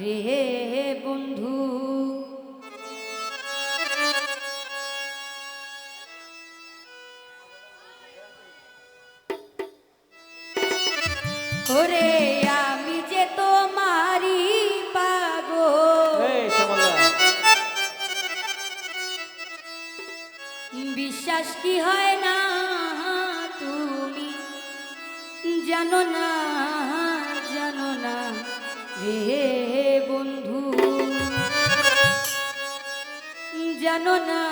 রে বন্ধু। ওরে আমি যে তোমারি পাগো বিশ্বাস কি হয় না তুমি? জানো না হে হে বন্ধু জানো না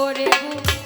fôlego